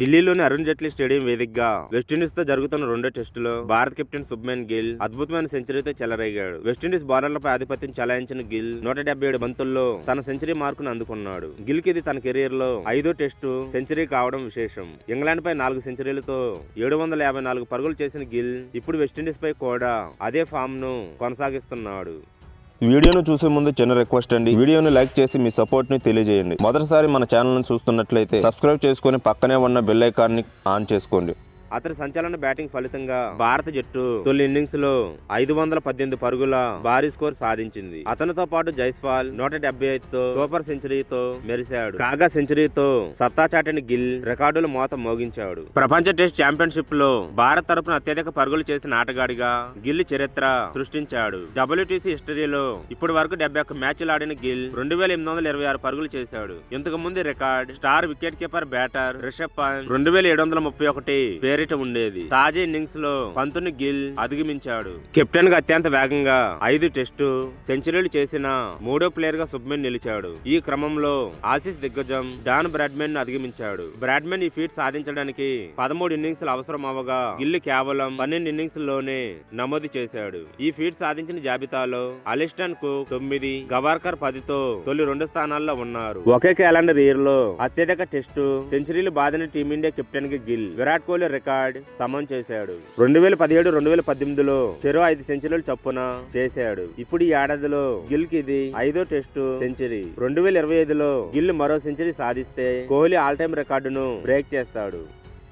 ఢిల్లీలోని అరుణ్ జైట్లీ స్టేడియం వేదికగా వెస్టిండీస్తో జరుగుతున్న రెండో టెస్టులో భారత కెప్టెన్ శుభ్మన్ గిల్ అద్భుతమైన సెంచరీతో చెలరేగాడు. వెస్టిండీస్ బౌలర్లపై ఆధిపత్యం చలాయించిన గిల్ నూట డెబ్బై ఏడు బంతుల్లో తన సెంచరీ మార్కును అందుకున్నాడు. గిల్కి ఇది తన కెరీర్లో ఐదో టెస్టు సెంచరీ కావడం విశేషం. ఇంగ్లాండ్ పై నాలుగు సెంచరీలతో ఏడు వందల యాభై నాలుగు పరుగులు చేసిన గిల్ ఇప్పుడు వెస్టిండీస్ పై కూడా అదే ఫామ్ను కొనసాగిస్తున్నాడు. వీడియోను చూసే ముందు చిన్న రిక్వెస్ట్ అండి. వీడియోని లైక్ చేసి మీ సపోర్ట్ని తెలియజేయండి. మొదటిసారి మన ఛానల్ను చూస్తున్నట్లయితే సబ్స్క్రైబ్ చేసుకుని పక్కనే ఉన్న బెల్ ఐకాన్ని ఆన్ చేసుకోండి. అతని సంచలన బ్యాటింగ్ ఫలితంగా భారత జట్టు తొలి ఇన్నింగ్స్లో ఐదు వందల పద్దెనిమిది పరుగుల భారీ స్కోర్ సాధించింది. అతనితో పాటు జైస్వాల్ నూట డెబ్బై ఐదుతో సూపర్ సెంచరీతో మెరిశాడు. కాగా సెంచరీతో సత్తా చాటిన గిల్ రికార్డుల మోత మోగించాడు. ప్రపంచ టెస్ట్ ఛాంపియన్షిప్లో భారత్ తరపున అత్యధిక పరుగులు చేసిన ఆటగాడిగా గిల్ చరిత్ర సృష్టించాడు. డబ్ల్యూటీసీ హిస్టరీలో ఇప్పటి వరకు డెబ్బై ఒక్క మ్యాచ్లు ఆడిన గిల్ రెండు వేల ఎనిమిది వందల ఇరవై ఆరు పరుగులు చేశాడు. ఇంతకు ముందు record star wicket keeper batter Rishabh Pant రెండు వేల ఏడు వందల ముప్పై ఒకటి పేరిట ఉండేది. తాజా ఇన్నింగ్స్లో పంతుని గిల్ అధిగమించాడు. కెప్టెన్గా అత్యంత వేగంగా ఐదు టెస్టు సెంచరీలు చేసిన మూడో ప్లేయర్గా సుబ్మెన్ నిలిచాడు. ఈ క్రమంలో ఆసీస్ దిగ్గజం డాన్ బ్రాడ్మెన్ అధిగమించాడు. బ్రాడ్మెన్ ఈ ఫీట్ సాధించడానికి పదమూడు ఇన్నింగ్స్ అవసరం అవగా గిల్ కేవలం పన్నెండు ఇన్నింగ్స్లోనే నమోదు చేశాడు. ఈ ఫీట్ సాధించిన జాబితాలో అలిస్టన్కు తొమ్మిది గవార్కర్ పదితో తొలి రెండు స్థానాల్లో ఉన్నారు. ఒకే క్యాలెండర్ ఇయర్లో అత్యధిక టెస్టు సెంచరీలు బాధిన టీమిండియా కెప్టెన్కి గిల్ విరాట్ కోహ్లీ రికార్డ్ సమం చేశాడు. రెండు వేల పదిహేడు రెండు వేల పద్దెనిమిదిలో చెరో ఐదు సెంచరీలు చొప్పున చేశాడు. ఇప్పుడు ఈ ఏడాదిలో గిల్కి ఇది ఐదో టెస్టు సెంచరీ. రెండు వేల ఇరవై ఐదులో గిల్ మరో సెంచరీ సాధిస్తే కోహ్లీ ఆల్ టైమ్ రికార్డును బ్రేక్ చేస్తాడు.